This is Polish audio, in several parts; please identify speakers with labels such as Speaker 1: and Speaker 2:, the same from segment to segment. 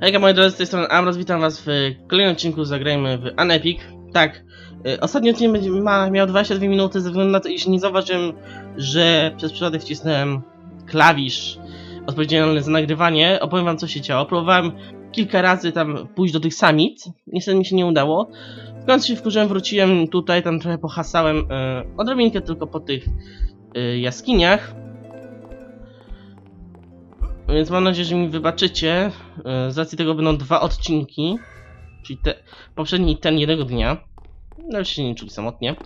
Speaker 1: Hejka moi drodzy, z tej strony Amros, witam was w kolejnym odcinku Zagrajmy w Anepic. Tak, y, ostatni odcinek będzie ma, miał 22 minuty ze względu na to, iż nie zauważyłem, że przez przypadek wcisnąłem klawisz odpowiedzialny za nagrywanie. Opowiem wam co się działo. Próbowałem kilka razy tam pójść do tych summit, niestety mi się nie udało. W końcu się wkurzyłem, wróciłem tutaj, tam trochę pohasałem y, odrobinkę tylko po tych y, jaskiniach. Więc mam nadzieję, że mi wybaczycie. E, Z racji tego będą dwa odcinki. Czyli te, poprzedni ten jednego dnia. No się nie czuli samotnie.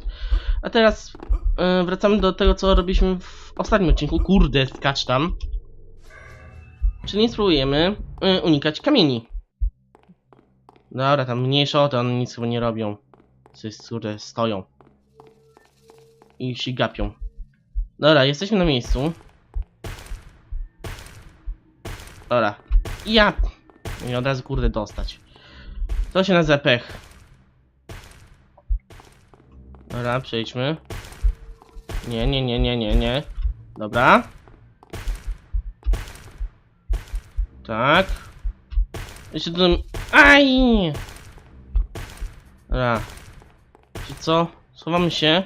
Speaker 1: A teraz e, wracamy do tego, co robiliśmy w ostatnim odcinku. Kurde, skacz tam. Czyli spróbujemy e, unikać kamieni. Dobra, tam mniejsze o to, one nic chyba nie robią. Co jest, kurde, stoją. I się gapią. Dobra, jesteśmy na miejscu. Dobra. Ja. I od razu kurde dostać. To się nazywa pech. Dobra, przejdźmy. Nie, nie, nie, nie, nie, nie. Dobra. Tak. Jeszcze tu... Aj! Dobra. Czy co? Schowamy się.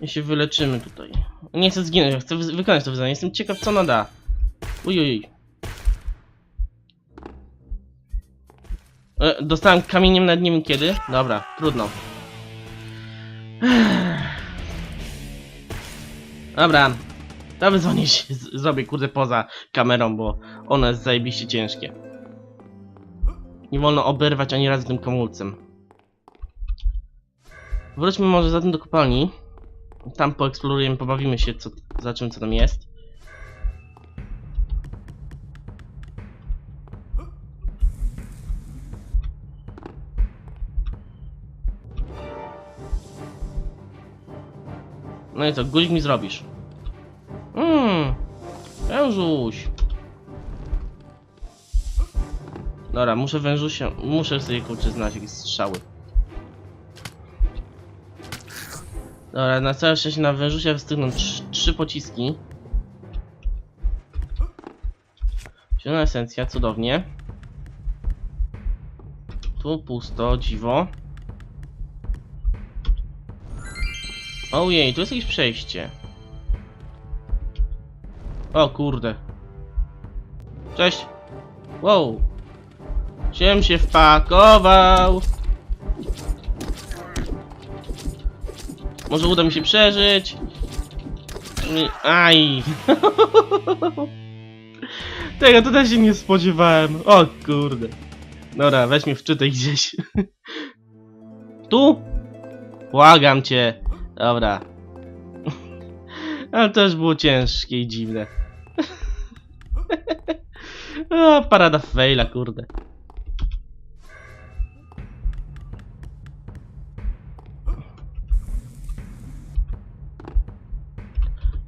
Speaker 1: I się wyleczymy tutaj. Nie chcę zginąć, chcę wy wykonać to wyzwanie. Jestem ciekaw co ona da. Uj, E, Dostałem kamieniem nad nim kiedy? Dobra, trudno. Dobra. To wyzwanie się zrobię kurde poza kamerą, bo one jest zajebiście ciężkie. Nie wolno oberwać ani razu tym kamulcem. Wróćmy może zatem do kopalni. Tam poeksplorujemy, pobawimy się, co, za czym co tam jest. No i co, guzik mi zrobisz? Mmm, wężuś. Dobra, muszę wężusia, muszę sobie kurczę znaleźć jakieś strzały. Dobra, na całe szczęście na wężusia wystygną trz trzy pociski. Zielona esencja, cudownie. Tu pusto, dziwo. Ojej, tu jest jakieś przejście. O kurde. Cześć. Wow. Ciem się wpakował. Może uda mi się przeżyć. Aj. Tego tutaj się nie spodziewałem. O kurde. Dobra, weź mnie wczytaj gdzieś. Tu? Błagam cię. Dobra. Ale to też było ciężkie i dziwne. o, parada faila, kurde.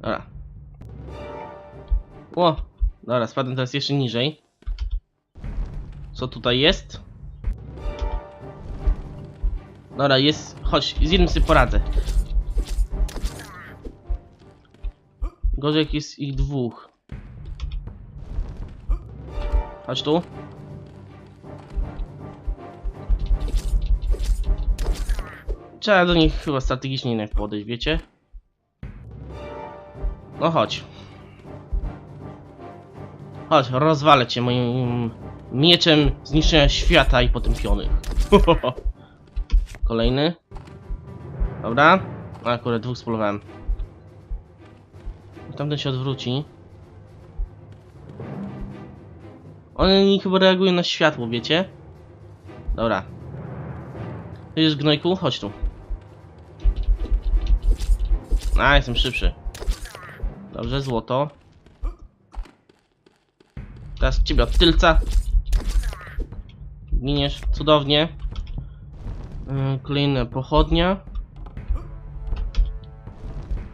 Speaker 1: Dobra. O, dobra, spadłem teraz jeszcze niżej. Co tutaj jest? Dobra, jest. Chodź, z jednym sobie poradzę. Gorzej jak jest ich dwóch. Chodź tu. Trzeba do nich chyba strategicznie jednak podejść, wiecie? No chodź. Chodź, rozwalę cię moim mieczem zniszczenia świata i potępionych. Kolejny. Dobra. A, akurat dwóch spolowałem. Tamten się odwróci. One nie chyba reagują na światło, wiecie? Dobra. Ty jest gnojku? Chodź tu. A, jestem szybszy. Dobrze, złoto. Teraz ciebie od tylca. Giniesz cudownie. Yy, Kolejna pochodnia.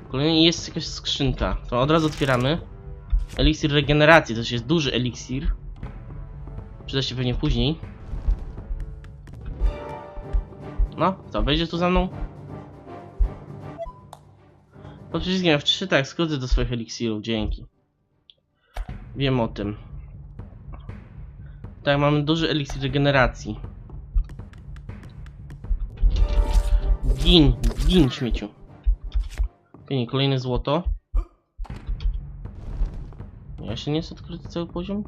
Speaker 1: Kolejnie jest jakaś skrzynka. To od razu otwieramy. Eliksir regeneracji, to jest duży eliksir. Przyda się pewnie później. No, co, wejdziesz tu za mną? Pod przyciskiem F3 tak, skrócę do swoich eliksirów, dzięki. Wiem o tym. Tak, mamy duży eliksir regeneracji. Gin, gin śmieciu. Okej, kolejne złoto. Jeszcze nie jest odkryty cały poziom?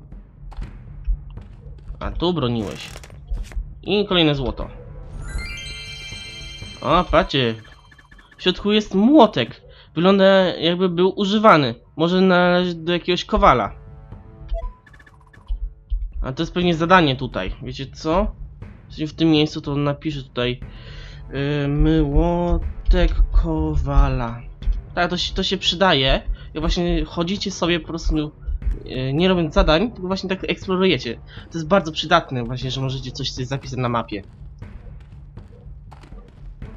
Speaker 1: A tu broniłeś. I kolejne złoto. O, patrzcie. W środku jest młotek. Wygląda jakby był używany. Może należeć do jakiegoś kowala. A to jest pewnie zadanie tutaj. Wiecie co? W tym miejscu to napiszę tutaj yy, młotek kowala. Tak, to się, to się przydaje. Jak właśnie chodzicie sobie po prostu yy, nie robiąc zadań, tylko właśnie tak eksplorujecie. To jest bardzo przydatne właśnie, że możecie coś sobie zapisać na mapie.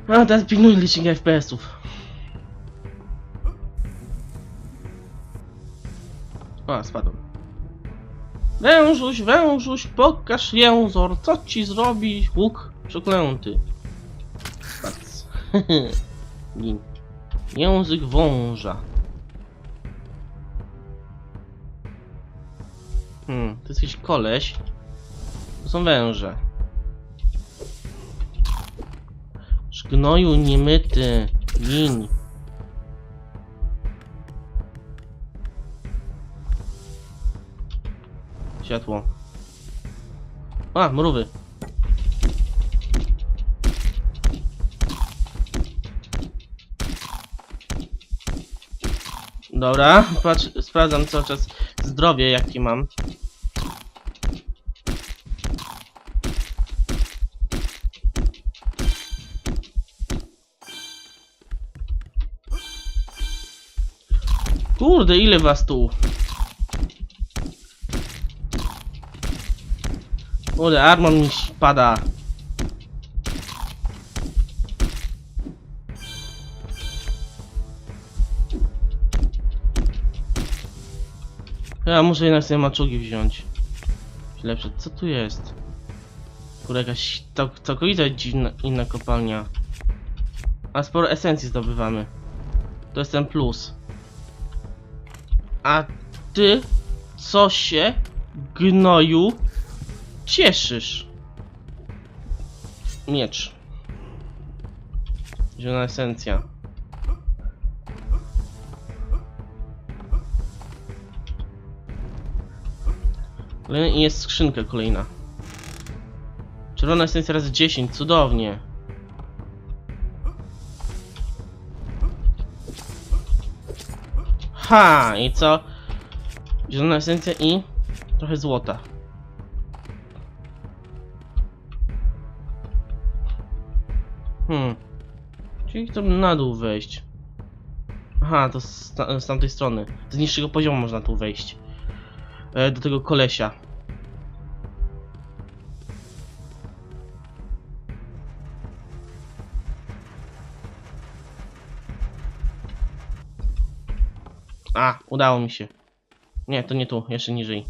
Speaker 1: A teraz pilnuj licznik FPS-ów. O, spadłem. Wężuś, wężuś, pokaż jęzor, co ci zrobi łuk przeklęty. Patrz. Język wąża. Hmm, to jest jakiś koleś. To są węże. Szgnoju niemyty. Gin. Światło. A, mrówy. Dobra, patrz, sprawdzam cały czas zdrowie jakie mam. Kurde, ile was tu? Kurde, armor mi spada. Ja muszę jednak sobie maczugi wziąć. Lepsze, co tu jest? Kurde, jakaś cał całkowita dziwna inna kopalnia. A sporo esencji zdobywamy. To jest ten plus. A ty co się gnoju cieszysz? Miecz. Zielona esencja. Kolejny i jest skrzynka kolejna. Czerwona esencja razy 10, cudownie. Ha! I co? Zielona esencja i trochę złota. Hmm. Czyli to na dół wejść. Aha, to z, z tamtej strony. Z niższego poziomu można tu wejść. E, do tego kolesia. A, udało mi się. Nie, to nie tu, jeszcze niżej.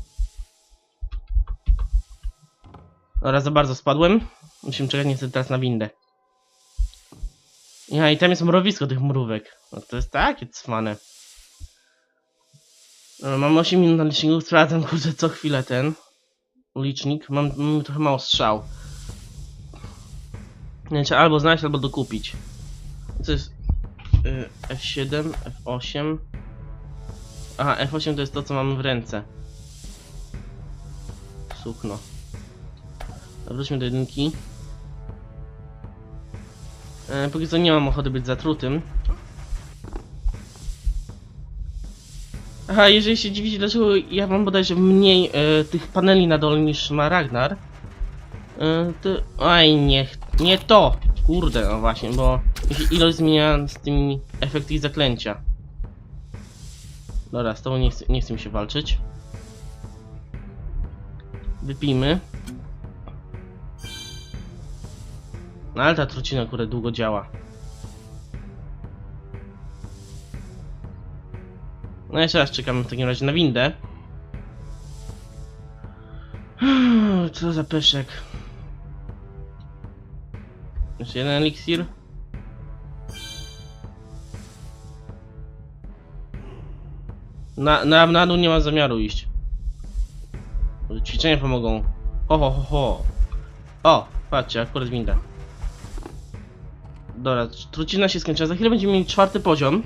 Speaker 1: Dobra, za bardzo spadłem. Musimy czekać niestety teraz na windę. Ja, i tam jest mrowisko tych mrówek. No to jest takie cwane. Dobra, mam 8 minut na liczniku, sprawdzam kurde co chwilę ten licznik. Mam, mam trochę mało strzał. Nie, trzeba albo znaleźć, albo dokupić. Co jest y, F7, F8. Aha, F8 to jest to co mamy w ręce. Sukno. Wróćmy do jedynki. E, póki co nie mam ochoty być zatrutym. Aha, jeżeli się dziwicie, dlaczego ja mam bodajże mniej e, tych paneli na dole niż ma Ragnar. E, to... Aj, nie, nie to! Kurde, no właśnie, bo ilość zmienia z tymi efekty zaklęcia. Dobra, z tobą nie chcę, nie chcę mi się walczyć. Wypijmy. No ale ta trucina, kurde, długo działa. No jeszcze raz czekamy w takim razie na windę. Co za pyszek. Jeszcze jeden eliksir. Na, na, na dół nie ma zamiaru iść. Ćwiczenia pomogą. Ho, ho, ho, ho. O, patrzcie, akurat winda. Dobra, trucizna się skończyła. Za chwilę będziemy mieli czwarty poziom.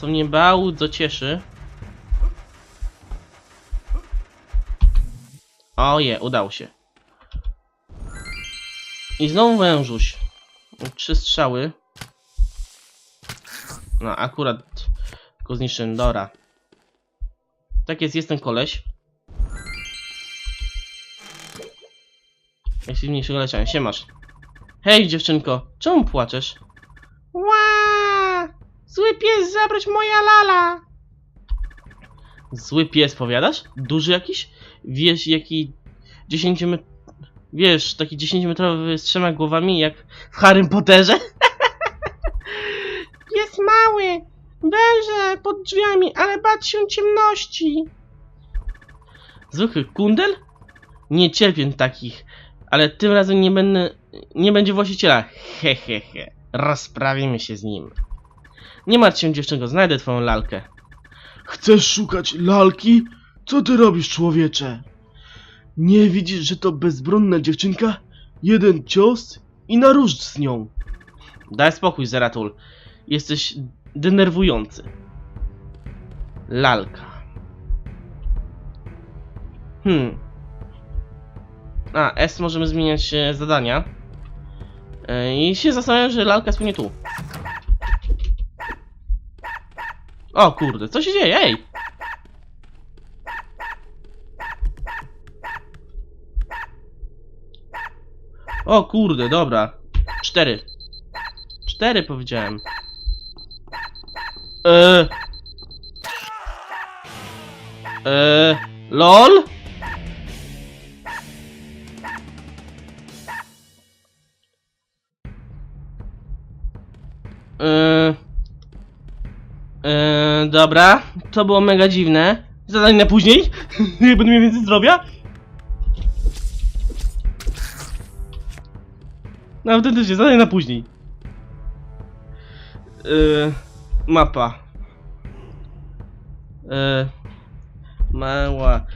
Speaker 1: Co mnie bardzo cieszy. Oje, udało się. I znowu wężuś. Trzy strzały. No, akurat go zniszczyłem. Dora. Tak jest, jest ten koleś. Się mniejszego leciałem. Siemasz. Hej, dziewczynko. Czemu płaczesz? Zły pies zabrać moja lala! Zły pies, powiadasz? Duży jakiś? Wiesz, jaki 10 met... Wiesz, taki 10-metrowy z trzema głowami, jak w Harrym Potterze? Jest mały! Węże pod drzwiami, ale bać się ciemności! Zwykły kundel? Nie cierpię takich, ale tym razem nie będę... Nie będzie właściciela. He, he, he. Rozprawimy się z nim. Nie martw się, dziewczynko, znajdę twoją lalkę.
Speaker 2: Chcesz szukać lalki? Co ty robisz, człowiecze? Nie widzisz, że to bezbronna dziewczynka? Jeden cios i na róż z nią.
Speaker 1: Daj spokój, Zeratul. Jesteś denerwujący. Lalka. Hmm. A, S możemy zmieniać e, zadania. E, I się zastanawiam, że lalka jest pewnie tu. O kurde, co się dzieje? Ej! O kurde, dobra. Cztery. Cztery powiedziałem. Eee. Eee. LOL? Dobra, to było mega dziwne. Zadanie na później? Jak będę miał więcej zdrowia? No autentycznie, zadanie na później. Yy, mapa. Yy, mała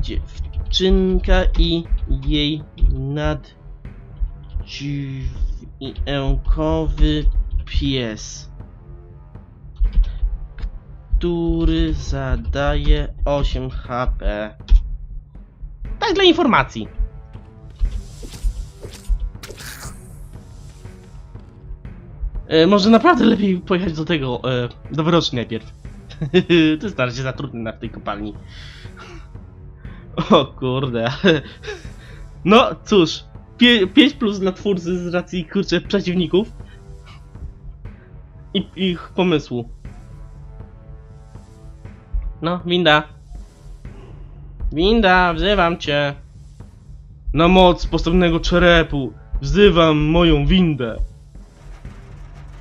Speaker 1: dziewczynka i jej naddźwiękowy pies, który zadaje 8 HP. Tak dla informacji. E, może naprawdę lepiej pojechać do tego, e, do najpierw. to jest na razie za trudne na tej kopalni. O kurde. No cóż, 5 plus dla twórcy z racji kurczę przeciwników. I ich pomysłu. No, winda. Winda, wzywam cię. Na moc postawionego czerepu wzywam moją windę.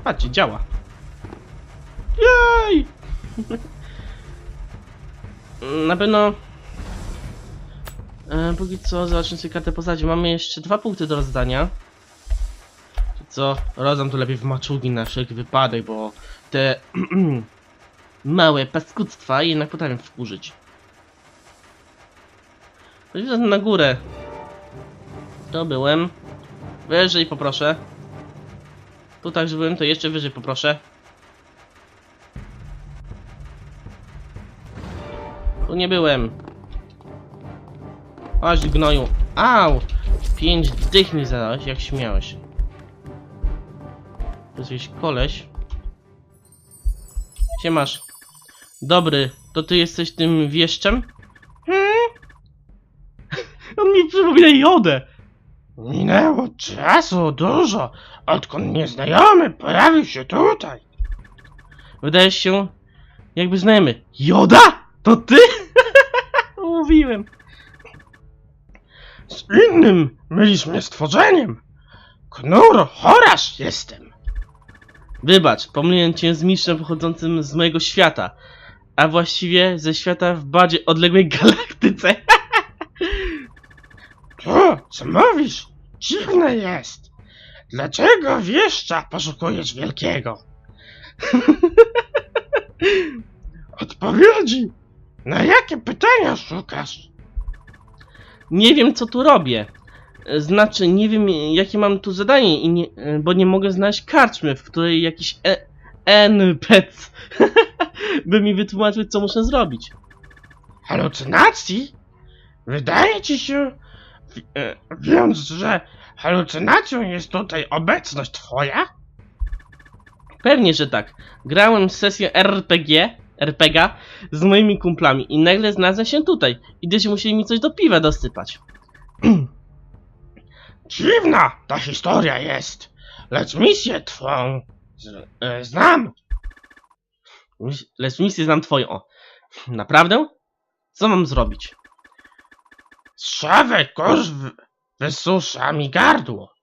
Speaker 1: Patrzcie, działa. Jej! Na pewno... E, póki co, zobaczmy sobie kartę postaci. Mamy jeszcze dwa punkty do rozdania. Co, rozdam to lepiej w maczugi na wszelki wypadek, bo te małe paskudztwa jednak potrafię wkurzyć. Widzę na górę. To byłem. Wyżej poproszę. Tu także byłem, to jeszcze wyżej poproszę. Tu nie byłem. Aż gnoju. Au! Pięć dych mi zadałeś, jak śmiałeś. To jest jakiś koleś. Siemasz. Dobry, to ty jesteś tym wieszczem? Hmm? On mi przypomina jodę. Minęło czasu dużo, odkąd nieznajomy pojawił się tutaj. Wydaje się, jakby znajomy. Joda? To ty? Mówiłem. Z innym mylisz mnie stworzeniem. Knur, chorasz jestem. Wybacz, pomyliłem cię z mistrzem pochodzącym z mojego świata, a właściwie ze świata w bardziej odległej galaktyce.
Speaker 2: To, co mówisz? Dziwne jest. Dlaczego wieszcza poszukujesz wielkiego? Odpowiedzi. Na jakie pytania szukasz?
Speaker 1: Nie wiem, co tu robię. E, Znaczy, nie wiem, jakie mam tu zadanie, i nie, e, bo nie mogę znaleźć karczmy, w której jakiś e NPC by mi wytłumaczył, co muszę zrobić.
Speaker 3: Halucynacji? Wydaje ci się, wi- e, więc, że halucynacją jest tutaj obecność twoja?
Speaker 1: Pewnie, że tak. Grałem sesję RPG, RPG z moimi kumplami i nagle znalazłem się tutaj. I gdzieś musieli mi coś do piwa dosypać.
Speaker 3: Dziwna ta historia jest, lecz misję twą z, e, znam.
Speaker 1: Lecz misję znam twoją. O. Naprawdę? Co mam zrobić?
Speaker 3: Strzawy kurz wysusza mi gardło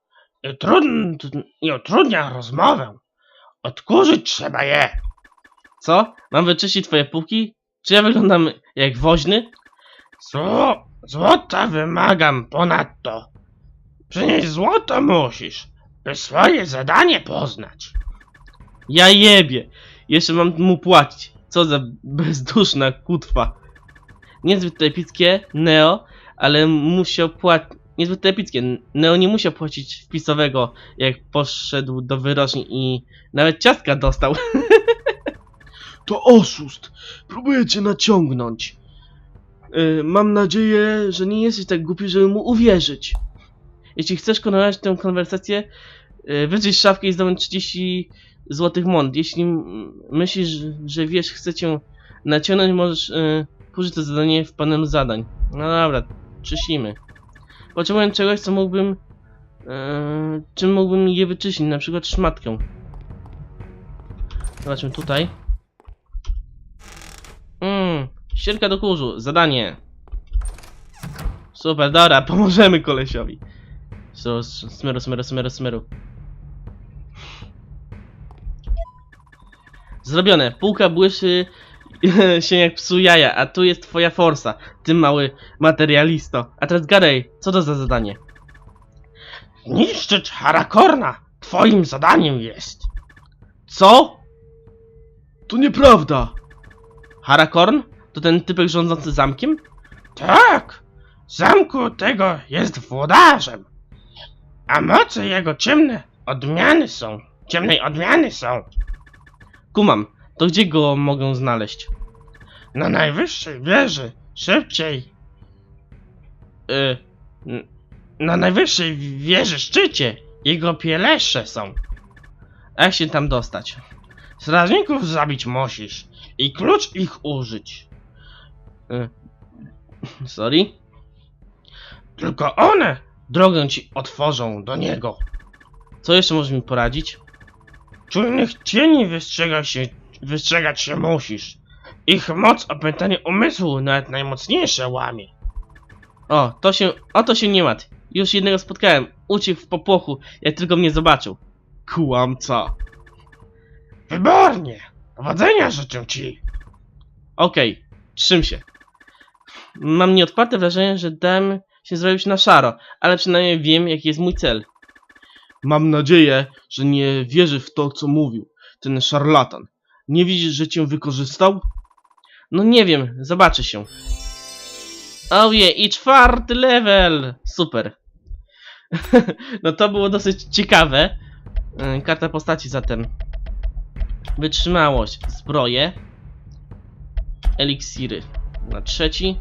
Speaker 3: i, trudn, i utrudnia rozmowę. Odkurzyć trzeba je.
Speaker 1: Co? Mam wyczyścić twoje półki? Czy ja wyglądam jak woźny?
Speaker 3: Zło, złota wymagam ponadto. Przynieść złoto musisz, by swoje zadanie poznać.
Speaker 1: Ja jebie! Jeszcze mam mu płacić. Co za bezduszna kutwa. Niezbyt epickie, Neo, ale musiał płacić. Niezbyt epickie. Neo nie musiał płacić wpisowego, jak poszedł do wyroczni i nawet ciastka dostał.
Speaker 2: To oszust. Próbuję cię naciągnąć. Y, mam nadzieję, że nie jesteś tak głupi, żeby mu uwierzyć.
Speaker 1: Jeśli chcesz kontynuować tę konwersację, yy, wyczyść szafkę i zdobądź 30 złotych mont. Jeśli myślisz, że wiesz, chcę cię naciągnąć, możesz yy, pójść to zadanie w panelu zadań. No dobra, czyścimy. Potrzebuję czegoś, co mógłbym... Yy, czym mógłbym je wyczyścić, na przykład szmatkę. Zobaczmy tutaj. Mmm, ścierka do kurzu, zadanie. Super, dobra, pomożemy kolesiowi. So, smyru, smyru, smyru, smyru. Zrobione. Półka błyszy się jak psu jaja, a tu jest twoja forsa, ty mały materialisto. A teraz gadaj, co to za zadanie?
Speaker 3: Niszczyć Harakorna twoim zadaniem jest.
Speaker 1: Co?
Speaker 2: To nieprawda.
Speaker 1: Harakorn? To ten typek rządzący zamkiem?
Speaker 3: Tak, zamku tego jest włodarzem. A moce jego ciemne odmiany są, ciemnej odmiany są.
Speaker 1: Kumam. To gdzie go mogę znaleźć?
Speaker 3: Na najwyższej wieży, szybciej.
Speaker 1: Y,
Speaker 3: Na najwyższej wieży szczycie jego pielesze są.
Speaker 1: a jak się tam dostać?
Speaker 3: Strażników zabić musisz i klucz ich użyć.
Speaker 1: Y, sorry?
Speaker 3: Tylko one drogę ci otworzą do niego.
Speaker 1: Co jeszcze możesz mi poradzić?
Speaker 3: Czujnych cieni wystrzegać się, wystrzegać się musisz. Ich moc opętanie umysłu nawet najmocniejsze łamie.
Speaker 1: O, to się, o to się nie martw. Już jednego spotkałem. Uciekł w popłochu, jak tylko mnie zobaczył. Kłamca.
Speaker 3: Wybornie! Powodzenia życzę ci!
Speaker 1: Okej, trzym się. Mam nieodparte wrażenie, że dałem się zrobić na szaro, ale przynajmniej wiem, jaki jest mój cel.
Speaker 2: Mam nadzieję, że nie wierzy w to, co mówił. Ten szarlatan. Nie widzisz, że cię wykorzystał?
Speaker 1: No nie wiem, zobaczy się. Oje, i czwarty level! Super. no to było dosyć ciekawe. Yy, Karta postaci zatem. Wytrzymałość, zbroje. Eliksiry. Na trzeci.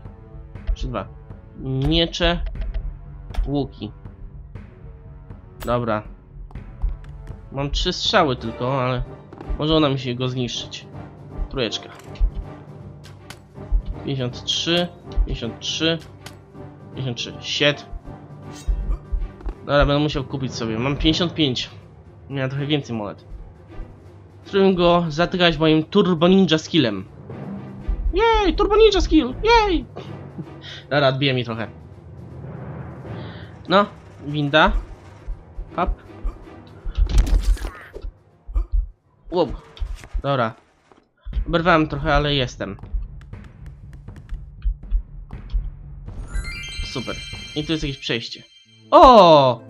Speaker 1: Czy dwa. Miecze. Łuki. Dobra. Mam trzy strzały tylko, ale może uda mi się go zniszczyć. Trójeczka. 53, 53, 53, shit. Dobra, będę musiał kupić sobie. Mam 55. Miałem trochę więcej monet. Spróbuję go zatykać moim Turbo Ninja skillem. Jej, Turbo Ninja skill, jej! Dobra, odbije mi trochę. No, winda. Hop. Łup. Dobra. Oberwałem trochę, ale jestem. Super. I tu jest jakieś przejście. O!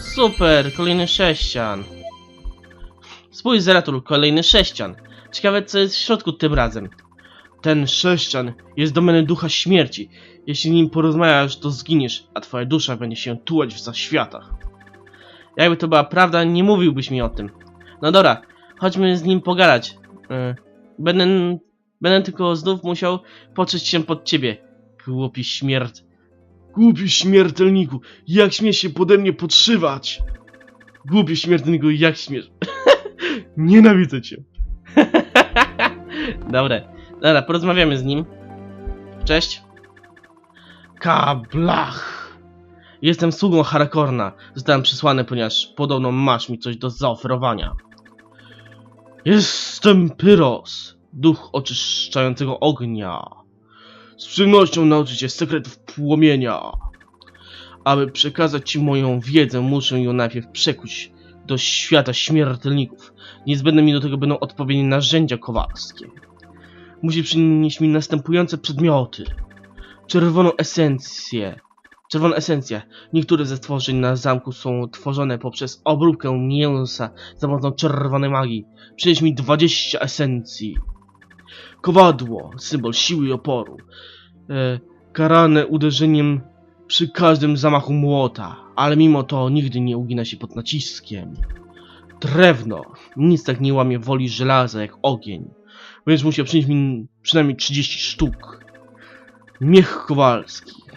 Speaker 1: Super, kolejny sześcian. Spójrz Zeratul, kolejny sześcian. Ciekawe co jest w środku tym razem.
Speaker 2: Ten sześcian jest domenem ducha śmierci. Jeśli nim porozmawiasz, to zginiesz, a twoja dusza będzie się tułać w zaświatach.
Speaker 1: Jakby to była prawda, nie mówiłbyś mi o tym. No dobra, chodźmy z nim pogadać. Yy, Będę, będę tylko znów musiał poczyć się pod ciebie. Głupi śmierć.
Speaker 2: Głupi śmiertelniku, jak śmiesz się pode mnie podszywać? Głupi śmiertelniku, jak śmiesz? Nienawidzę cię.
Speaker 1: Dobra, dobra, porozmawiamy z nim. Cześć. Kablach. Jestem sługą Harakorna. Zostałem przysłany, ponieważ podobno masz mi coś do zaoferowania.
Speaker 2: Jestem Pyros, duch oczyszczającego ognia. Z przyjemnością nauczę cię sekretów płomienia. Aby przekazać ci moją wiedzę, muszę ją najpierw przekuć do świata śmiertelników. Niezbędne mi do tego będą odpowiednie narzędzia kowalskie. Musi przynieść mi następujące przedmioty. Czerwoną esencję. Czerwona esencja. Niektóre ze stworzeń na zamku są tworzone poprzez obróbkę mięsa za pomocą czerwonej magii. Przynieś mi 20 esencji. Kowadło, symbol siły i oporu. E, karane uderzeniem przy każdym zamachu młota, ale mimo to nigdy nie ugina się pod naciskiem. Drewno, nic tak nie łamie woli żelaza jak ogień, więc musiał przynieść mi przynajmniej 30 sztuk. Miech kowalski.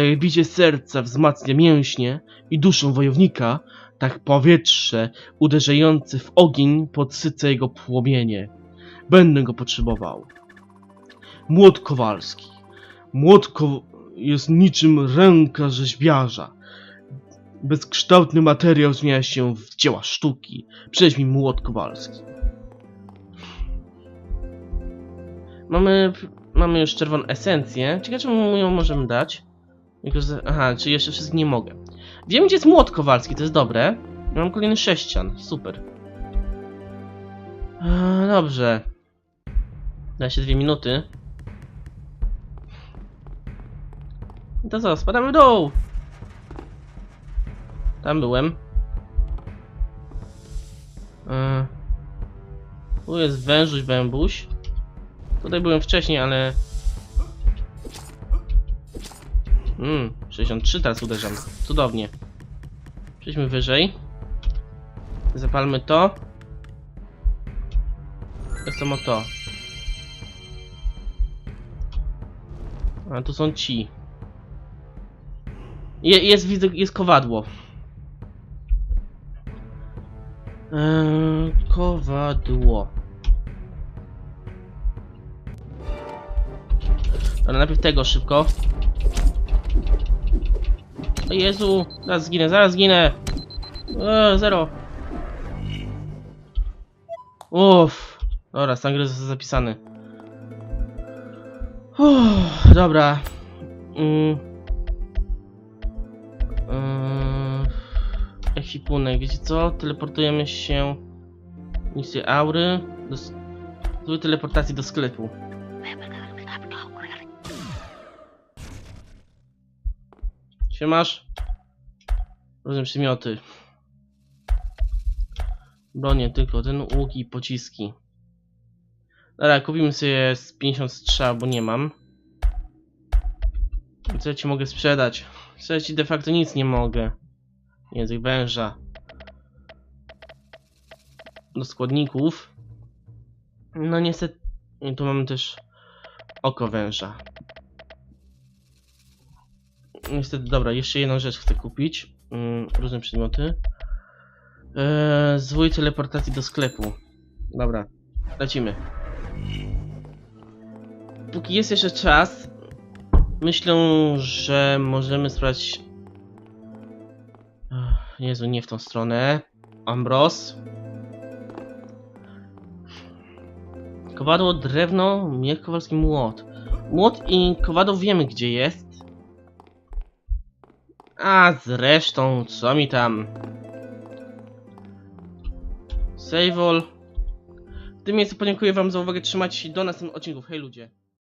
Speaker 2: Jak bicie serca wzmacnia mięśnie i duszę wojownika, tak powietrze uderzające w ogień podsyca jego płomienie. Będę go potrzebował. Młot kowalski. Młot ko jest niczym ręka rzeźbiarza. Bezkształtny materiał zmienia się w dzieła sztuki. Przynieś mi młot kowalski.
Speaker 1: Mamy, mamy już czerwoną esencję. Ciekawe, czy mu ją możemy dać. Aha, czy jeszcze wszystkich nie mogę. Wiem, gdzie jest młot kowalski, to jest dobre. Mam kolejny sześcian, super. Eee, dobrze. Da się dwie minuty. I to co, spadamy w dół! Tam byłem. Eee, tu jest wężuś wębuś. Tutaj byłem wcześniej, ale... Mmm, 63 teraz uderzam. Cudownie. Przejdźmy wyżej. Zapalmy to. To samo to. A tu są ci. Je, jest, widzę, jest kowadło. Eee, kowadło. Ale najpierw tego szybko. Jezu, zaraz zginę, zaraz zginę. Eee, zero. Uff. Dobra, stan gry został zapisany. Uff, dobra. Mm. Eee, ekwipunek, wiecie co? Teleportujemy się... Misję aury. Do... Zły teleportacji do sklepu. Siemasz? Różne przymioty. Bronie tylko, ten łuk i pociski. Dobra, kupimy sobie z 50 strzał, bo nie mam. Co ja ci mogę sprzedać? Co ja ci de facto nic nie mogę. Język węża. Do składników. No niestety... Tu mamy też oko węża. Niestety, dobra, jeszcze jedną rzecz chcę kupić. Mm, różne przedmioty. Eee, zwój teleportacji do sklepu. Dobra, lecimy. Póki jest jeszcze czas, myślę, że możemy sprawdzić... Ech, Jezu, nie w tą stronę. Ambros. Kowadło, drewno, miech kowalski, młot. Młot i kowadło wiemy gdzie jest. A zresztą, co mi tam? Save all. W tym miejscu podziękuję wam za uwagę, trzymajcie się do następnych odcinków. Hej ludzie.